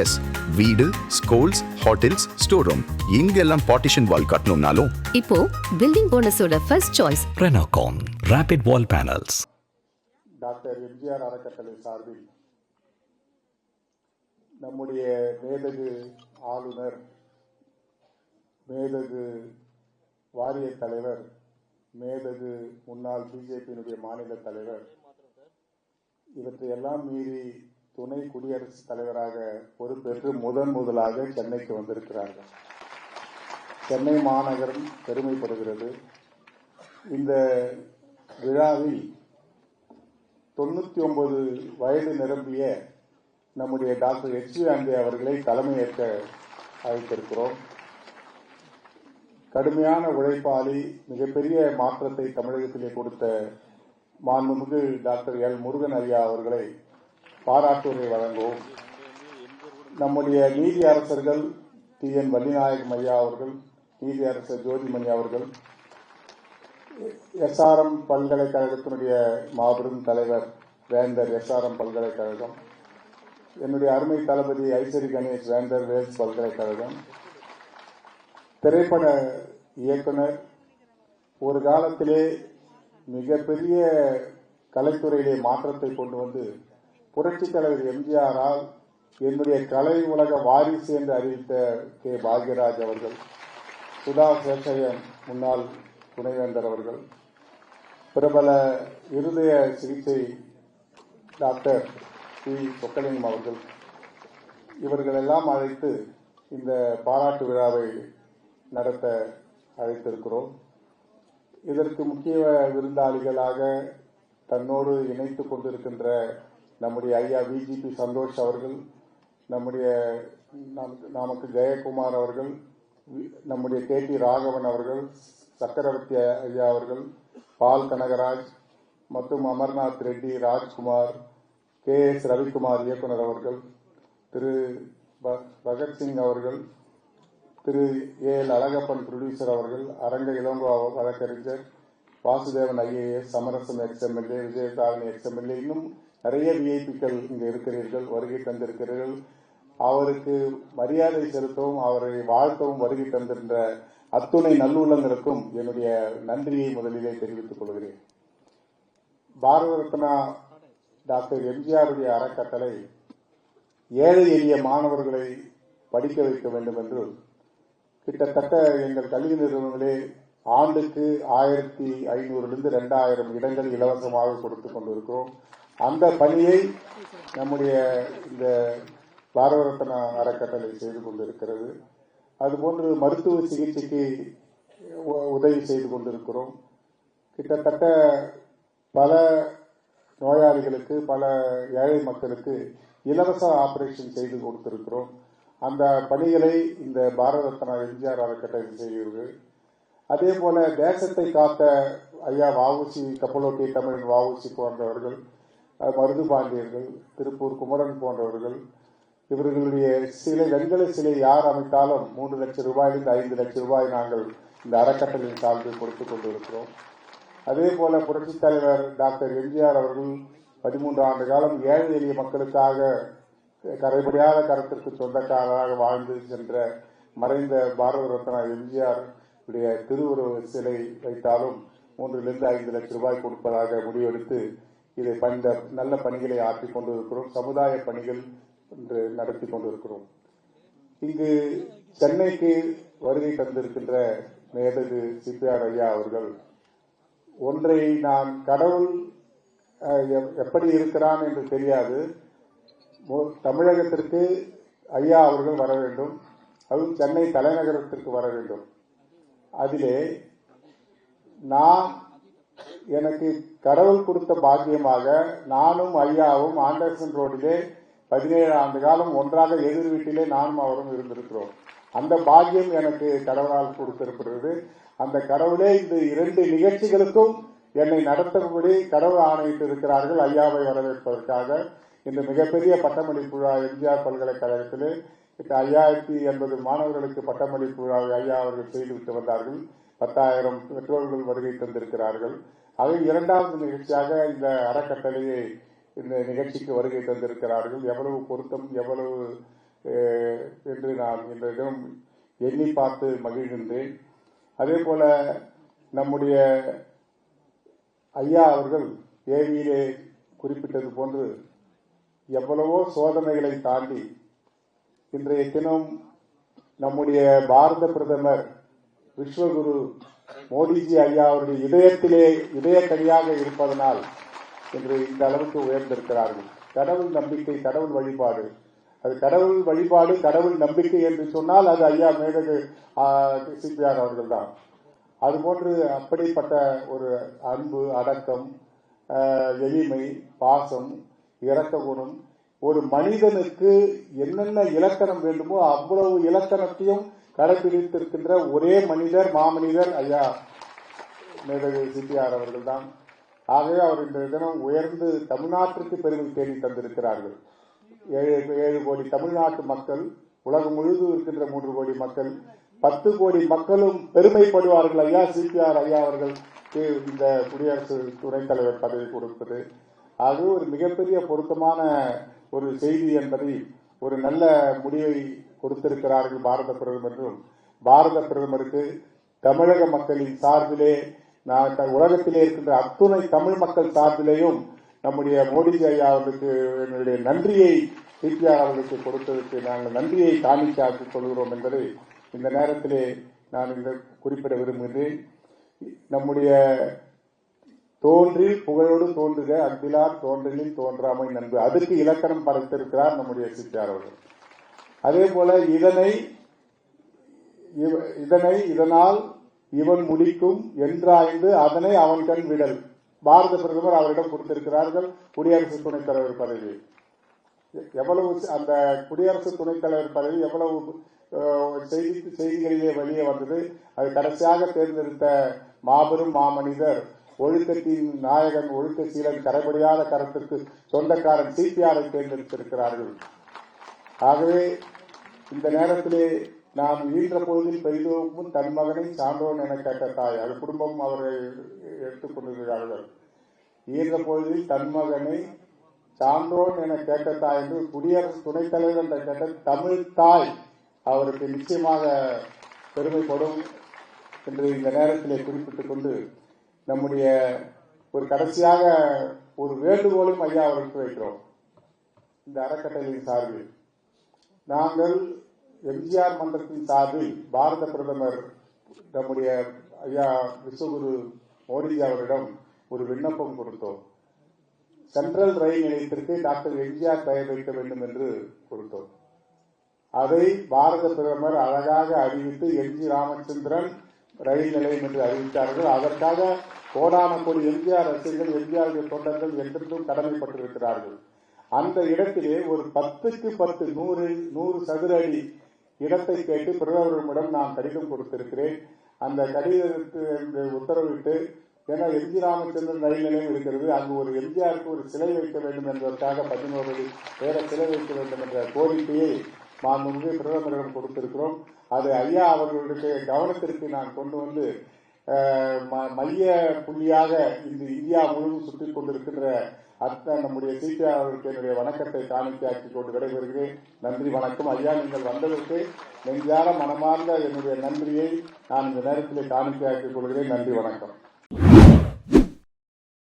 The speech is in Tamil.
எஸ் வீடு ஸ்கூல்ஸ் ஹோட்டல்ஸ் ஸ்டோர் ரூம் இங்கெல்லாம் பார்ட்டிஷன் வால் கட்டணும்னாலும். இப்போ building போனஸோட first choice Renocon Rapid Wall Panels. Doctor MGR அறக்கட்டளை சார்பில் நம்முடைய மேதகு ஆளுநர் மேதகு வாரிய தலைவர் மேதகு முன்னாள் பிஜேபியினுடைய மாநில தலைவர் இவற்றையெல்லாம் மீறி துணை குடியரசுத் தலைவராக பொறுப்பேற்று முதன் முதலாக சென்னைக்கு வந்திருக்கிறார்கள். சென்னை மாநகரம் பெருமைப்படுகிறது. இந்த விழாவில் தொண்ணூத்தி ஒன்பது வயது நிரம்பிய நம்முடைய டாக்டர் எச் வி அண்டே அவர்களை தலைமையேற்க அழைத்திருக்கிறோம். கடுமையான உழைப்பாளி மிகப்பெரிய மாற்றத்தை தமிழகத்திலே கொடுத்த மாண்புமிகு டாக்டர் எல் முருகன் ஐயா அவர்களை பாராட்டுரை வழங்குவோம். நம்முடைய நீதி அரசர்கள் டி. என். வள்ளிநாயகம் ஐயா அவர்கள் நீதி அரசர் ஜோதிமணி அவர்கள் எஸ்ஆர்எம் பல்கலைக்கழகத்தினுடைய மாபெரும் தலைவர் வேந்தர் எஸ்ஆர்எம் பல்கலைக்கழகம் என்னுடைய அருமை தளபதி ஐஸ்வரி கணேஷ் வேந்தர் வேல்ஸ் பல்கலைக்கழகம் திரைப்பட இயக்குனர் ஒரு காலத்திலே மிகப்பெரிய கலைத்துறையிலே மாற்றத்தை கொண்டு வந்து புரட்சித் தலைவர் எம்ஜிஆரால் என்னுடைய கலை உலக வாரிசு என்று அறிவித்த கே. பாக்யராஜ் அவர்கள் சுதா சேஷையன் முன்னாள் துணைவேந்தர் அவர்கள் பிரபல இருதய சிகிச்சை டாக்டர் பி. சொக்கலிங்கம் அவர்கள் இவர்களெல்லாம் அழைத்து இந்த பாராட்டு விழாவை நடத்த அழைத்திருக்கிறோம். இதற்கு முக்கிய விருந்தாளிகளாக தன்னோடு இணைத்துக் கொண்டிருக்கின்ற நம்முடைய ஐயா விஜிபி சந்தோஷ் அவர்கள் நம்முடைய நமக்கு- நமக்கு ஜெயக்குமார் அவர்கள் நம்முடைய கே டி ராகவன் அவர்கள் சக்கரவர்த்தி ஐயா அவர்கள் பால் கனகராஜ் மற்றும் அமர்நாத் ரெட்டி ராஜ்குமார் கே எஸ் ரவிக்குமார் இயக்குனர் அவர்கள் திரு ப- பகத்சிங் அவர்கள் Thiru A L Alagappan producer அவர்கள் அரங்க இளங்கோ வழக்கறிஞர் Vasudevan IAS Samarasam ex MLA Vijayadharani ex MLA இன்னும் நிறைய விஐபிக்கள் இங்கு இருக்கிறீர்கள் வருகை தந்திருக்கிறீர்கள். அவருக்கு மரியாதை செலுத்தவும் அவரை வாழ்த்தவும் வருகை தந்திருந்த அத்துணை நல்லுள்ளங்களுக்கும் என்னுடைய நன்றியை முதலிலே தெரிவித்துக் கொள்கிறேன். பாரத ரத்னா டாக்டர் எம்ஜிஆருடைய அறக்கட்டளை ஏழை எளிய மாணவர்களை படிக்க வைக்க வேண்டும் என்று கிட்டத்தட்ட எங்கள் கல்வி நிறுவனங்களே ஆண்டுக்கு ஆயிரத்தி ஐநூறிலிருந்து ரெண்டாயிரம் இடங்கள் இலவசமாக கொடுத்து கொண்டிருக்கிறோம். அந்த பணியை நம்முடைய இந்த பாரத ரத்னா அறக்கட்டளை செய்து கொண்டிருக்கிறது. அதுபோன்று மருத்துவ சிகிச்சைக்கு உ- உதவி செய்து கொண்டிருக்கிறோம். கிட்டத்தட்ட பல நோயாளிகளுக்கு பல ஏழை மக்களுக்கு இலவச ஆபரேஷன் செய்து கொடுத்திருக்கிறோம். அந்த பணிகளை இந்த பாரத ரத்னா எம்ஜிஆர் அறக்கட்டளை செய்கிறது. அதே போல தேசத்தை காத்த ஐயா வாவுசி கப்பலோட்டி தமிழன் வாவுசி போன்றவர்கள் மருது பாண்டியர்கள் திருப்பூர் குமரன் போன்றவர்கள் இவர்களுடைய சிலை வெண்கல சிலை யார் அமைத்தாலும் மூன்று லட்சம் ரூபாயிலிருந்து ஐந்து லட்சம் ரூபாய் நாங்கள் இந்த அறக்கட்டளையின் சார்பில் கொடுத்துக் கொண்டிருக்கிறோம். அதே போல புரட்சித் தலைவர் டாக்டர் எம்ஜிஆர் அவர்கள் பதிமூன்று ஆண்டு காலம் ஏழை எளிய மக்களுக்காக கரைபடியாத கரத்திற்கு சொந்தக்காரராக வாழ்ந்து சென்ற மறைந்த பாரத ரத்னா எம்ஜிஆர் உடைய திருவுருவ சிலை வைத்தாலும் மூன்றிலிருந்து ஐந்து லட்சம் ரூபாய் கொடுப்பதாக முடிவெடுத்து இதை பண்ட நல்ல பணிகளை ஆற்றிக் கொண்டிருக்கிறோம். சமுதாய பணிகள் என்று நடத்தி கொண்டிருக்கிறோம். இங்கு சென்னைக்கு வருகை தந்திருக்கின்ற மேதகு சிபிஆர் ஐயா அவர்கள் ஒன்றை நான் கடவுள் எப்- எப்படி இருக்கிறான் என்று தெரியாது. தமிழகத்திற்கு ஐயா அவர்கள் வர வேண்டும். அதுவும் சென்னை தலைநகரத்திற்கு வர வேண்டும். அதிலே நான் எனக்கு கடவுள் கொடுத்த பாக்கியமாக நானும் ஐயாவும் ஆண்டர்சன் ரோடிலே பதினேழு ஆண்டு காலம் ஒன்றாக எதிர் வீட்டிலே நானும் அவரும் இருந்திருக்கிறோம். அந்த பாக்கியம் எனக்கு கடவுளால் கொடுத்திருக்கிறது. அந்த கடவுளே இந்த இரண்டு நிகழ்ச்சிகளுக்கும் என்னை நடத்தும்படி கடவுள் ஆணையிட்டு இருக்கிறார்கள் ஐயாவை வரவேற்பதற்காக. இந்த மிகப்பெரிய பட்டமளிப்பு விழா எம்ஜிஆர் பல்கலைக்கழகத்திலே ஐயாயிரத்தி எண்பது மாணவர்களுக்கு பட்டமளிப்பு விழாவை ஐயா அவர்கள் செய்துவிட்டு வந்தார்கள். பத்தாயிரம் பெற்றோர்கள் வருகை தந்திருக்கிறார்கள். அது இரண்டாவது நிகழ்ச்சியாக இந்த அறக்கட்டளையை இந்த நிகழ்ச்சிக்கு வருகை தந்திருக்கிறார்கள். எவ்வளவு பொருத்தம் எவ்வளவு என்று நான் இந்த இடம் எண்ணி பார்த்து மகிழ்கின்றேன். அதே போல நம்முடைய ஐயா அவர்கள் ஏவியிலே குறிப்பிட்டது போன்று எவ்வளவோ சோதனைகளை தாண்டி இன்றைய தினம் நம்முடைய பாரத பிரதமர் விஸ்வகுரு மோடிஜி ஐயா அவருடைய இதயத்திலே இதயக்கடியாக இருப்பதனால் இன்று இந்த அளவுக்கு உயர்ந்திருக்கிறார்கள். கடவுள் நம்பிக்கை கடவுள் வழிபாடு. அது கடவுள் வழிபாடு கடவுள் நம்பிக்கை என்று சொன்னால் அது ஐயா மேதகு சிபிஆர் அவர்கள் தான். அதுபோன்று அப்படிப்பட்ட ஒரு அன்பு அடக்கம் எளிமை பாசம் இரக்க குணம் ஒரு மனிதனுக்கு என்னென்ன இலக்கணம் வேண்டுமோ அவ்வளவு இலக்கணத்தையும் கடைபிடித்திருக்கின்ற ஒரே மனிதர் மாமனிதர் ஐயா மேதகு சிபிஆர் அவர்கள் தான் ஆகவே அவர் இந்த தினம் உயர்ந்து தமிழ்நாட்டிற்கு பெருமை தேடி தந்திருக்கிறார்கள். ஏழு ஏழு கோடி தமிழ்நாட்டு மக்கள் உலகம் முழுவதும் இருக்கின்ற மூன்று கோடி மக்கள் பத்து கோடி மக்களும் பெருமைப்படுவார்கள் ஐயா சிபிஆர் ஐயா அவர்களுக்கு இந்த குடியரசு துணைத் தலைவர் பதவி கொடுப்பது அது ஒரு மிகப்பெரிய பொருத்தமான ஒரு செய்தி என்பதை ஒரு நல்ல முடிவை கொடுத்திருக்கிறார்கள் பாரத பிரதமர் பாரத பிரதமருக்கு தமிழக மக்களின் சார்பிலே நான் த- உலகத்திலே இருக்கின்ற அத்துணை தமிழ் மக்கள் சார்பிலேயும் நம்முடைய மோடிஜி ஐயா அவர்களுக்கு என்னுடைய நன்றியை சிபிஆர் அவர்களுக்கு கொடுத்ததற்கு நாங்கள் நன்றியை காணிக்காக்கிக் கொள்கிறோம் என்பதை இந்த நேரத்திலே நான் இந்த குறிப்பிட விரும்புகிறேன். நம்முடைய தோன்றி புகழோடு தோன்றுக அன்பிலார் தோன்றலில் தோன்றாமை நண்பு. அதற்கு இலக்கணம் படைத்திருக்கிறார் நம்முடைய சித்தியார் அவர்கள். அதே போல இதனை இவ- இதனை இதனால் இவன் முடிக்கும் என்றாய்ந்து அதனை அவன் கண் விடல். பாரத பிரதமர் அவரிடம் கொடுத்திருக்கிறார்கள் குடியரசு துணைத் தலைவர் பதவி. எவ்வளவு அந்த குடியரசு துணைத் தலைவர் பதவி எவ்வளவு செய்தி செய்திகளிலே வெளியே வந்தது அது கடைசியாக தேர்ந்தெடுத்த மாபெரும் மாமனிதர் ஒழுக்கத்தின் நாயகன் ஒழுக்க சீலன் கரைபடியாத கரத்திற்கு சொந்தக்காரன் சிபிஆரை தேர்ந்தெடுத்திருக்கிறார்கள். ஆகவே இந்த நேரத்திலே நாம் ஈன்ற பொழுதில் பெரிதோக்கும் தன் மகனை சான்றோன் என கேட்ட தாய் அது குடும்பம் அவரை எடுத்துக்கொண்டிருக்கிறார்கள் ஈன்ற பொழுதில் தன் மகனை சான்றோன் என கேட்ட தாய் என்று குடியரசு துணைத் தலைவர் என்ற கேட்ட தமிழ் தாய் அவருக்கு நிச்சயமாக பெருமைப்படும் என்று இந்த நேரத்திலே குறிப்பிட்டுக் கொண்டு நம்முடைய ஒரு கடைசியாக ஒரு வேண்டுகோளும் ஐயா அவருக்கு வைக்கிறோம். இந்த அறக்கட்டளையின் சார்பில். நாங்கள் எம்ஜிஆர் மன்றத்தின் சார்பில் பாரத பிரதமர் நம்முடைய ஐயா விஸ்வகுரு மோடிஜி அவரிடம் ஒரு விண்ணப்பம் கொடுத்தோம். சென்ட்ரல் ரயில் நிலையத்திற்கு டாக்டர் எம்ஜிஆர் பெயர் வைக்க வேண்டும் என்று கொடுத்தோம். அதை பாரத பிரதமர் அழகாக அறிவித்து எம் ஜி ராமச்சந்திரன் ரயில் நிலையம் என்று அறிவித்தார்கள். அதற்காக கோடான கோடி எம்ஜிஆர் ரசிகர்கள் எம்ஜிஆருடைய தொண்டர்கள் என்றென்றும் கடமைப்பட்டிருக்கிறார்கள். அந்த இடத்திலே ஒரு பத்துக்கு பத்து நூறு நூறு சதுர அடி இடத்தை கேட்டு பிரதமரிடம் நான் கடிதம் கொடுத்திருக்கிறேன். அந்த கடிதத்துக்கு உத்தரவிட்டு ஏன்னா எம்ஜி ராமச்சந்திரன் ரயில் நிலையம் இருக்கிறது அங்கு ஒரு எம்ஜிஆருக்கு ஒரு சிலை வைக்க வேண்டும் என்பதற்காக பதினோரு அடி வேற சிலை வைக்க வேண்டும் என்ற கோரிக்கையை முன்பே பிரதமரிடம் கொடுத்திருக்கிறோம். அது ஐயா அவர்களுடைய கவனத்திற்கு நான் கொண்டு வந்து மைய புள்ளியாக இந்த இந்தியா முழுவதும் சுற்றிக் கொண்டிருக்கின்ற அத்தனை நம்முடைய சிபிஆ என்னுடைய வணக்கத்தை காணிக்கையாக்கி கொண்டு விடைபெறுகிறேன். நன்றி வணக்கம். ஐயா நீங்கள் வந்ததற்கு நெஞ்சார மனமார்ந்த என்னுடைய நன்றியை நான் இந்த நேரத்தில் காணிக்கையாக்கிக் கொள்கிறேன். நன்றி வணக்கம்.